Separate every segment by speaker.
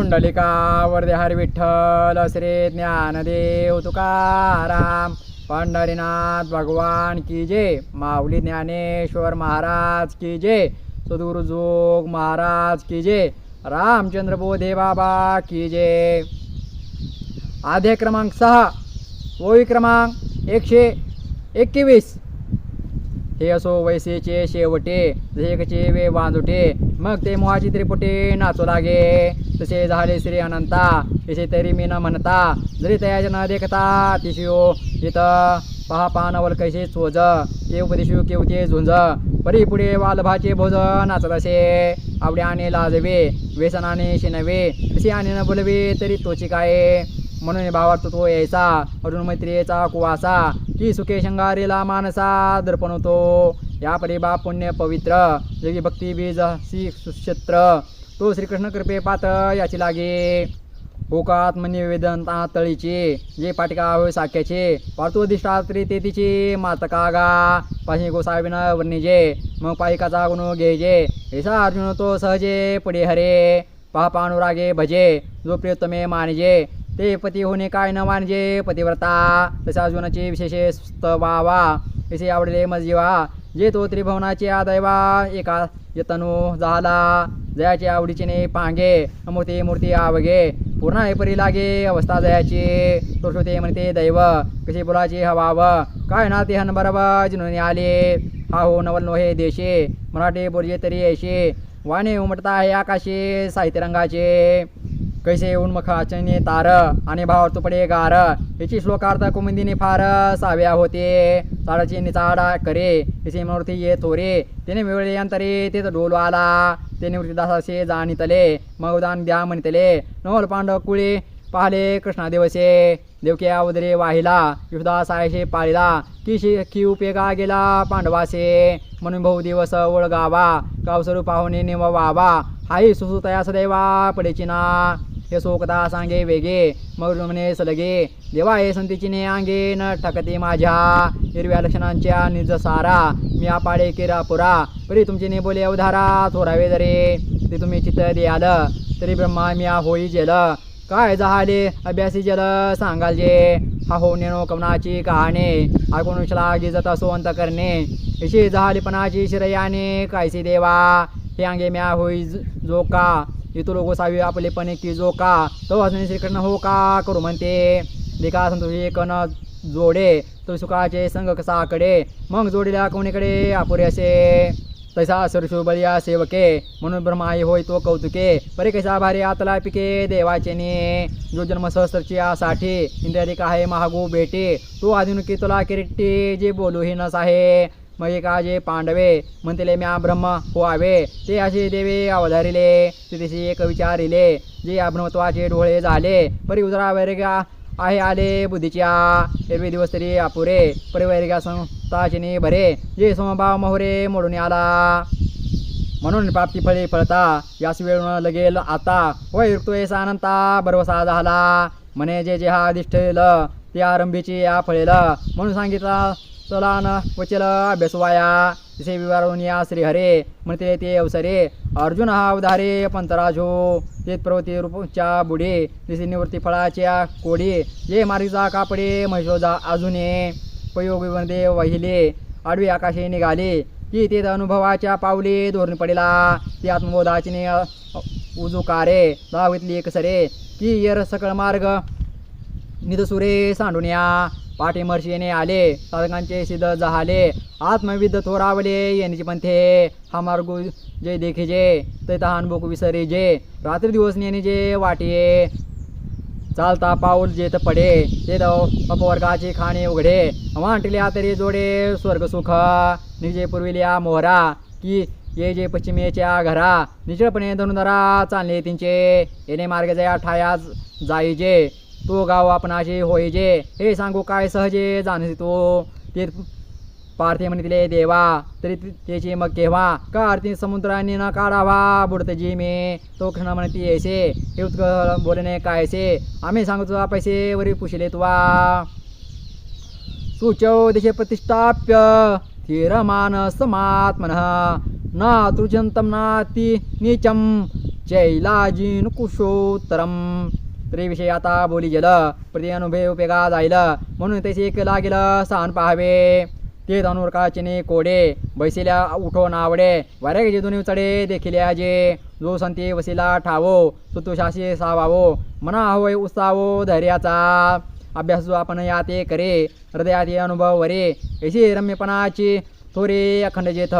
Speaker 1: पुंडलिका वरदे विठ्ठल श्री ज्ञानदेव तुकाराम पंढरीनाथ भगवान की जय माऊली ज्ञानेश्वर महाराज की जय सद्गुरु महाराज की जय रामचंद्र बोधे बाबा की जय. आधे क्रमांक सहा ओळी क्रमांक एकशे एकवीस. हे असो वैसेचे शेवटे झेकचे वे बांधुटे मग ते मोहाची त्रिपुटी नाचू लागे. तसे झाले श्री अनंता. तसे तरी मी न म्हणता. जरी तयाचे न देखता तिशिओ इथं पहा पानावर कैसे चोज. ते केव ते झुंज. परी पुढे वालभाचे भोज नाचत असे. आवडे आणि लाजवे व्यसनाने शिनवे. तसे आणि न बोलवे तरी तोची काय. म्हणून भावार्थ तो यायचा. अरुण मैत्रियेचा कुवासा. की सुखे शंगारीला मानसा दर्पण होतो. या परिबा बाप पुण्य पवित्र जगी भक्ती बीज सी सुक्षेत्र। तो श्रीकृष्ण कृपे पात याची लागे। भोकात निवेदनता तळीचे जे पाटिका होय साख्याचे पार्थो दिष्टात्री ते तिची मातका गा पाही गोसाविन वर्णिजे मग पाहिकाचा गुण घेजे ऐसा अर्जुन तो सहजे पुढे हरे। पाहा अनुरागे भजे जो प्रियतमे मानजे। ते पती होणे काय न मानजे पतिव्रता। तसा अर्जुनाचे विशेष स्तवावा असे आवडले मजीवा जे तो त्रिभुवनाचे आदैवा एका यतनु झाला जयाचे आवडीचे पांगे अमूर्ती मूर्ती आवगे पूर्ण ऐपरी लागे अवस्था जयाची तोषते म्हणते दैव कशी बोलाचे हवाव काय ना ते हन बरोबर जिनून आले हा हो नवल नोहे देशे मराठी बोलजे तरी ऐशे वाणे उमटता आहे आकाशे कैसे रंगाचे कैसे तार आणि भावार तुपडे गार। याची श्लोकार्थ कुमिंदीने फार साव्या होते। चाडाची निचाडा करे तिचे मूर्ती ये थोरे। त्याने मिळले अंतरे ते डोल आला ते निवृत्तीदासाचे जाणितले मग उदान द्या म्हणतले। नवल पांडव कुळे पाहिले कृष्णा देवसे। देवकी उदरे वाहिला युषदास आयशे पाळिला। की शे की उपेगा गेला पांडवासे। म्हणून बहु दिवस ओळगावा कावसरू पाहुणे निव वावा हाही सुसुतया सदैवा पडेची ना हे शोकता सांगे वेगे मग म्हणे सलगे. देवा हे संतीची अंगे न ठकते माझ्या. हिरव्या लक्षणांच्या निज सारा. मी आपाडे केरा पुरा. परी तुमची ने बोले अवधारा थोरावे जरे ते तुम्ही चित्त द्याल तरी ब्रह्मा मी होई जेल. काय झाले अभ्यासी जल सांगाल जे. हा हो नेनो कवनाची कहाणी. ऐकून श्लाघी जात असो अंत करणे. इशी जहालीपणाची शिरयाने कायसी देवा. हे अंगे म्या होई जो का इथं लोक सावी आपलेपणे की जो का? तो हसणे श्रीकृष्ण हो का करू म्हणते? लेखा संतोषी कन जोडे तो सुखाचे संघ कसाकडे? मग जोडीला कोणीकडे अपुरे असे? तैसा सरशुबलिया सेवके म्हणून ब्रह्माई होय तो कौतुके. परे कैसा भारी आतला पिके देवाचे ने? जो जन्म सहस्त्रची आसाठी इंद्रियाधिक आहे महागू बेटे. तो आधुनिकी तुला किरीटी जे बोलू ही नस आहे मग काजे पांडवे म्हणतेले म्या ब्रह्म होवे ते असे देवे अवधारिले ते तसे एक विचारिले. जे अब्रह्मत्वाचे डोळे झाले परी उजरा वैरगा आहे आले बुद्धीच्या. एरवे दिवस तरी अपुरे परिवैरगा संस्थाचिनी भरे. जे समभाव मोहरे मोडून आला. म्हणून प्राप्ती फळे फळता यास वेळ लगेल आता. वय ऋतू अनंता भरवसा झाला. म्हणे जे जे हा अधिष्ठेल ते आरंभीची या फळेल. म्हणून सांगितला चला न वचल बेसवाया वाया तिसे विवारून या श्री हरे म्हणते ते अवसरे अर्जुन हा उदारे पंतराजो ते प्रवृत्ती रूपच्या बुडे तिसे निवृत्ती फळाच्या कोडी जे मारीचा कापडे म्हैसोजा अजूने पयोगीमध्ये वहिले आडवी आकाशे निघाले की ते अनुभवाच्या पावले धोरण पडला ती आत्मबोधाची उजुकारे दावितली एक सरे की यर सकळ मार्ग निदसुरे सांडून पाठीमर्शी येणे आले साधकांचे सिद्ध जहाले आत्मविद्ध थोरावले यांची पंथे हा मार्ग जे देखिजे ते तहान भूक विसरे जे रात्री दिवस नेणे वाटे. वाटिये चालता पाऊल जेत पडे ते अपवर्गाचे खाणे उघडे वांटल्या तरी जोडे स्वर्ग सुख. निजे पुरविल्या मोहरा की ये जे पश्चिमेच्या घरा निश्चळपणे धनुधरा चालले तिंचे येणे मार्ग जया ठाया जाईजे तो गाव आपणाचे होईजे हे सांगू काय सहजे जाणसी तो ते पार्थे म्हणितले देवा तरी त्याची मग केव्हा? का आरती समुद्राने न काढावा बुडत जी मे? तो कृष्ण म्हणती येसे हे उत्क बोलणे कायसे आम्ही सांगतो पैसे वरी पुशिले तुवा. सुचौ दिशे प्रतिष्ठाप्य स्थिरमान समात्मन ना तृजंतम नाती नीचम चैलाजीन कुशोत्तरम। स्त्रीविषयी आता बोली गेल. प्रति अनुभव उपेगा जाईल. म्हणून त्याचे एक लागेल सहन पाहावे. ते धनुर्काचिने कोडे. बैसिल्या उठो नावडे वाऱ्याचे दोन्ही चढे देखील जे जो संती वसिला ठावो सुतुशासी सावावो. मना होय उत्सावो धैर्याचा. अभ्यास जो आपण या ते करे हृदयात अनुभव वरे. ऐशी रम्यपणाची थोरे अखंड जेथ.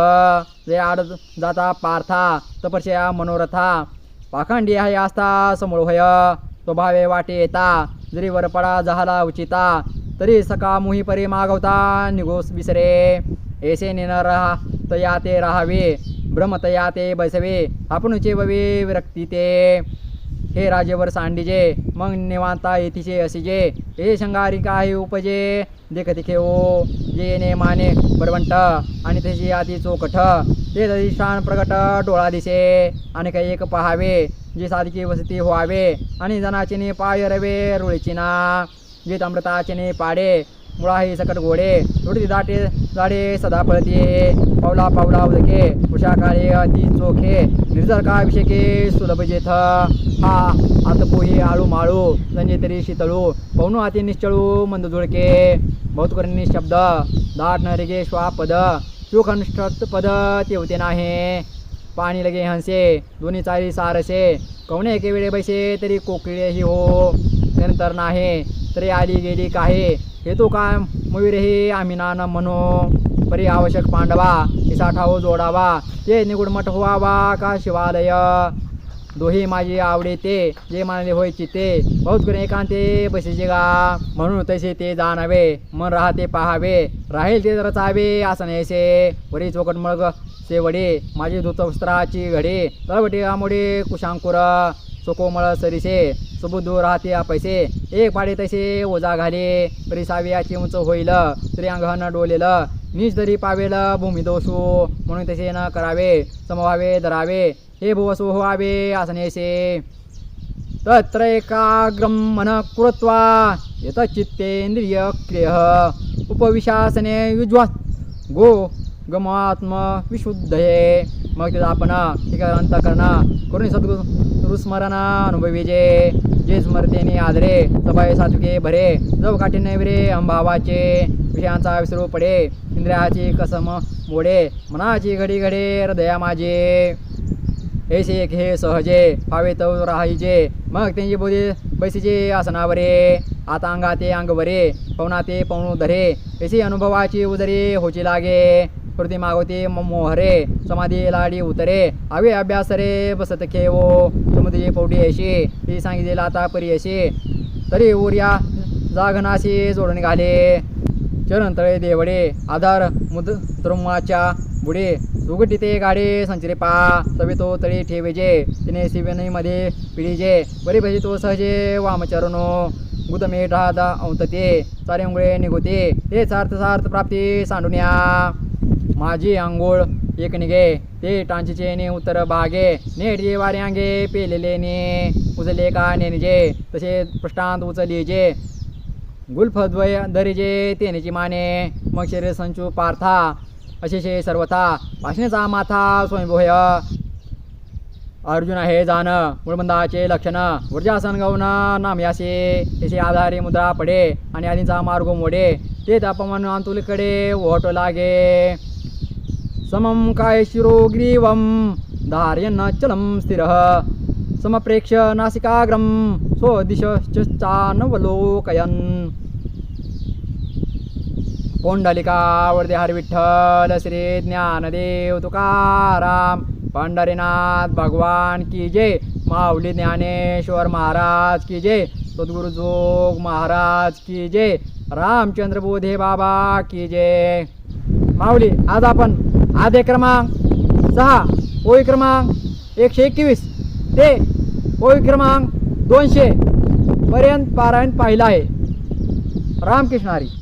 Speaker 1: जे आड जाता पार्था तपस्या मनोरथा. पाखंडी आहे आस्था समोर होय. स्वभावे वाटे येता जरी वरपडा जहाला उचिता तरी सका मुही परी मागवता निघोस विसरे. ऐसे नेन रहा तया ते राहावे. ब्रह्म तया ते बसवे आपणचे ववे विरक्ती ते. हे राजेवर सांडीजे मग निवांता येतीचे असिजे हे शंगारी काही उपजे देखती ओ जे ने माने बरवंट आणि त्याची आधी चोकठ ते अधिष्ठान प्रगट डोळा दिसे आणि काही एक पहावे जे साधकी वसती व्हावे. आणि जनाचिने पाय रवे रुळीची ना. जे अमृताचे पाडे मुळा हे सकट घोडे. थोडी दाटे जाडे सदा पळते. पावला पावला उदके उषा काळे अति चोखे. निर्जर का अभिषेके सुलभ जेथ. हा पोहे आळू माळू संजे तरी शीतळू पवनो हाती निश्चळू मंद जुळके बहुतकरणी शब्द दाट नरेगे श्वापद सुखनिष्ठ पद तेवते नाही. पाणी लगे हंसे दोन्ही चारी सारसे कवणे एके वेळे बैसे तरी कोकिळे ही हो. नंतर नाही तरी आली गेली काही हे तो काय मयुरेही आम्ही नाना म्हणू. परी आवश्यक पांडवा तिसा ठाऊ जोडावा ते निगुडमठ व्हावा का शिवालय? दोही माझी आवडे ते जे मानले होय चिते बहुत करून एकांते बसेचे गा म्हणून तसे ते जाणावे मन राहते पाहावे. राहील ते रचावे असं नाहीसे वरी चोकट मळग सेवडे माझी धुत वस्त्राची घडे. तळवटे आमोडे कुशांकुर चोकोमळ सरीसे. सुबुद्धू राहते पैसे एक पाडे तसे ओजा घाले. तरी सावियाची उंच होईल तरी अंगहन डोलेलं. निज तरी पावेल भूमी दोषू म्हणून तसे न करावे समवावे धरावे. हे भुवसो व्हावे आसनेसे तत्र एकाग्रम मन कृत्वा यत चित्तेंद्रिय क्रिय उपविशासने युज्वा गो गमात्म विशुद्धये मग त्याचा आपण ठीक आहे अंतकरण करून सद्गुरु अनुभवीजे जे स्मरतेने आदरे सबाई सात्विके भरे जव काठीने विरे अंभावाचे विषयांचा विसरू पडे इंद्रियाची कसम मोडे मनाची घडी घडे हृदया माझे ऐसे एक हे सहजे पावे तव राहायचे. मग त्यांची बोधे बैसीचे आसनावरे आता अंगाते अंगवरे पवनाते पवनु धरे. असे अनुभवाची उदरे होची लागे कृती मागवते मोहरे समाधी लाडी उतरे. आवे अभ्यास रे बसत खेवो समुद्री पोटी अशी ती सांगितलेला आता परी अशी तरी उर्या जागनाशी जोडून घाले. चरण तळे देवडे आधार मुद द्रुमाच्या बुडे. सुगटी ते गाडी संचरे पा सवितो तळी ठेवेजे तिने शिवनीमध्ये पिढीजे बरी भजे तो सहजे वामचरणो. गुदमे ढादा औंतते सारे उंगळे निघोते. ते सार्थ सार्थ प्राप्ती सांडुन्या. माझी आंघोळ एक निघे ते टांचीचे ने उत्तर भागे. नेटजे वारे अंगे पेलेले ने उचले का नेनजे तसे पृष्ठांत उचलेजे. गुल्फद्वय दरीजे तेनेची माने. मग शरीर संचू पार्था. अशेषे सर्वथा भाषणेचा माथा स्वयंभोय. अर्जुन हे जाण मूळबंधाचे लक्षण ऊर्जासन गौन नामयासे याचे आधारे मुद्रा पडे आणि आधीचा मार्ग मोडे. ते तापमान अंतुलीकडे ओट लागे. समं काय शिरोग्रीवं धार्यन चलं स्थिरः. समप्रेक्ष नासिकाग्रम स्वदिशश्चानवलोकयन् पोंडलिकावरदे हर विठ्ठल श्री ज्ञानदेव तुकाराम पंढरीनाथ भगवान की जय माऊली ज्ञानेश्वर महाराज की जय सद्गुरु जोग महाराज की जय रामचंद्र बोधे बाबा की जय. माऊली आज आपण आधे क्रमांक सहा ओळी क्रमांक एकशे एकवीस ते ओळी क्रमांक दोनशे पर्यंत पारायण पाहिलं आहे. रामकृष्ण हरी.